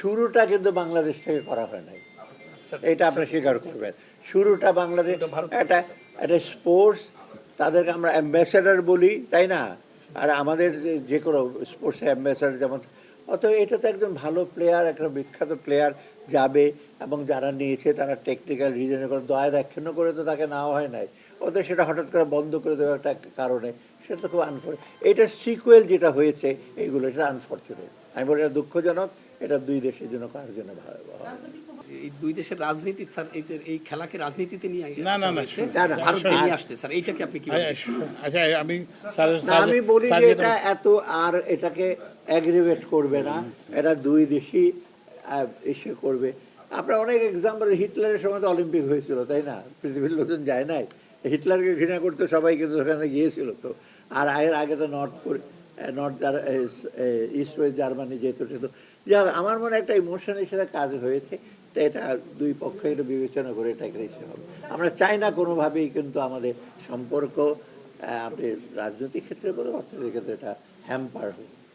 শুরুটা কিন্তু বাংলাদেশ থেকে করা হয় নাই। এটা আপনি স্বীকার করবেন। শুরুটা বাংলাদেশ এটা এটা স্পোর্টস তাদেরকে আমরা অ্যাম্বাসেডার বলি তাই না? আর আমাদের যে- যে কোনো স্পোর্টস অ্যাম্বাসেডার যেমন অত এটা তো একজন ভালো প্লেয়ার একটা বিখ্যাত প্লেয়ার যাবে এবং যারা নিয়েছে তারা টেকনিক্যাল রিজনে করে দয়া দাক্ষিণ্য করে তো তাকে নেওয়া হয় নাই। অত সেটা হঠাৎ করে বন্ধ করে দেওয়া একটা কারণে সেটা তো খুব আনফর্চুনেট এটা সিকুয়েল যেটা হয়েছে এইগুলো সেটা আনফর্চুনেট আমি বলি এটা দুঃখজনক এটা দুই দেশের জন্য কারোর জন্য ভালো এই দুই দেশের রাজনীতি স্যার এই খেলাকে রাজনীতিতে নিয়ে না, না, না, হয়েছে? না, না, ভারতে নিয়ে আসছে স্যার এইটাকে আপনি কি আচ্ছা আমি আমি বলি যে এটা এত আর এটাকে অ্যাগ্রিভেট করবে না এটা দুই দেশই এসে করবে। আপনার অনেক এক্সাম্পল হিটলারের সময় তো অলিম্পিক হয়েছিল তাই না? পৃথিবীর লোকজন যায় নাই। হিটলারকে ঘৃণা করতে সবাই কিন্তু সেখানে গিয়েছিল তো। আর এর আগে তো নর্থ কোরি- নর্থ ইস্ট ওয়েস্ট জার্মানি যেহেতু সেহেতু। যা আমার মনে একটা ইমোশনের সাথে কাজ হয়েছে, তো এটা দুই পক্ষ এটা বিবেচনা করে এটা করেছে হবে। আমরা চাই না কোনোভাবেই কিন্তু আমাদের সম্পর্ক আপনি রাজনৈতিক ক্ষেত্রে বলে, অর্থনৈতিক ক্ষেত্রে এটা হ্যাম্পার হোক।